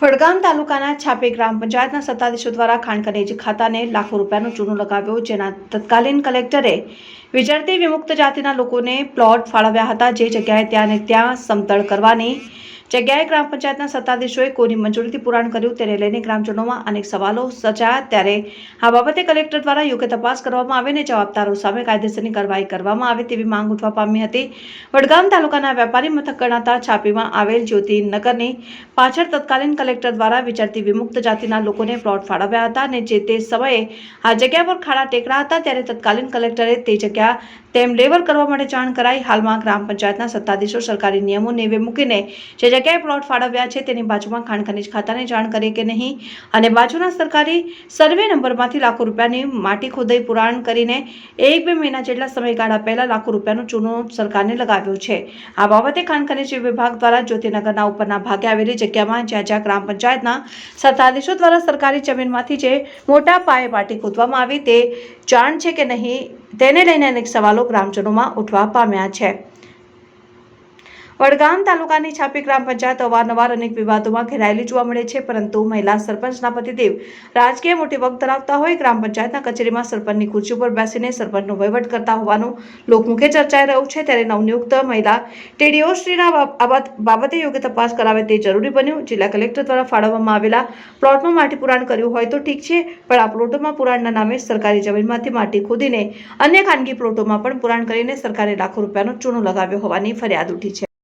વડગામ તાલુકાના છાપે ગ્રામ પંચાયતના સત્તાધીશો દ્વારા ખાણ ખનીજ ખાતાને લાખો રૂપિયાનો ચૂનો લગાવ્યો, જેના તત્કાલીન કલેક્ટરે વિચારતી વિમુક્ત જાતિના લોકોને પ્લોટ ફાળવ્યા હતા. જે જગ્યાએ ત્યાં ને ત્યાં સમતળ કરવાની જગ્યાએ ગ્રામ પંચાયતના સત્તાધીશોએ કોની મંજૂરીથી પુરાણ કર્યું તેને લઈને ગ્રામજનોમાં અનેક સવાલો સર્જાયા. ત્યારે આ બાબતે કલેક્ટર દ્વારા યોગ્ય તપાસ કરવામાં આવે અને જવાબદારો સામે કાયદેસરની કાર્યવાહી કરવામાં આવે તેવી માંગ ઉઠવા પામી હતી. વડગામ તાલુકાના વેપારી મથક ગણાતા છાપીમાં આવેલ જ્યોતિનગરની પાછળ તત્કાલીન કલેક્ટર દ્વારા વિચારતી વિમુક્ત જાતિના લોકોને પ્લોટ ફાળવ્યા હતા અને જે તે સમયે આ જગ્યા પર ખાડા ટેકરા હતા ત્યારે તત્કાલીન કલેક્ટરે તે જગ્યા તેમ લેવલ કરવા માટે જાણ કરાઈ. હાલમાં ગ્રામ પંચાયતના સત્તાધીશો સરકારી નિયમોને મૂકીને જે જગ્યાએ પ્લોટ ફાળવ્યા છે તેની બાજુમાં ખાણ ખનીજ ખાતાને જાણ કરી કે નહીં? અને બાજુના સરકારી સર્વે નંબરમાંથી લાખો રૂપિયાની માટી ખોદાઈ પુરાણ કરીને એક બે મહિના જેટલા સમયગાળા પહેલા લાખો રૂપિયાનો ચૂનો સરકારને લગાવ્યો છે. આ બાબતે ખાણ ખનીજ વિભાગ દ્વારા જ્યોતિનગરના ઉપરના ભાગે આવેલી જગ્યામાં જ્યાં જ્યાં ગ્રામ પંચાયતના સત્તાધીશો દ્વારા સરકારી જમીનમાંથી જે મોટા પાયે માટી ખોદવામાં આવી તે જાણ છે કે નહીં, તેને લઈને અનેક સવાલો ગ્રામજનોમાં ઉઠવા પામ્યા છે. વડગામ તાલુકાની છાપી ગ્રામ પંચાયત અવારનવાર અનેક વિવાદોમાં ઘેરાયેલી જોવા મળે છે, પરંતુ મહિલા સરપંચના પતિદેવ રાજકીય મોટી વક્ત ધરાવતા હોય ગ્રામ પંચાયતના કચેરીમાં સરપંચની ખુરશી ઉપર બેસીને સરપંચનો વહીવટ કરતા હોવાનું લોકમુખે ચર્ચાઈ રહ્યું છે, ત્યારે નવનિયુક્ત મહિલા ટીડીઓ શ્રીના બાબત, બાબતે યોગ્ય તપાસ કરાવે તે જરૂરી બન્યું. જિલ્લા કલેક્ટર દ્વારા ફાળવવામાં આવેલા પ્લોટમાં માટી પુરાણ કર્યું હોય તો ઠીક છે, પણ આ પ્લોટોમાં પુરાણના નામે સરકારી જમીનમાંથી માટી ખોદીને અન્ય ખાનગી પ્લોટોમાં પણ પુરાણ કરીને સરકારે લાખો રૂપિયાનો ચૂનો લગાવ્યો હોવાની ફરિયાદ ઉઠી છે.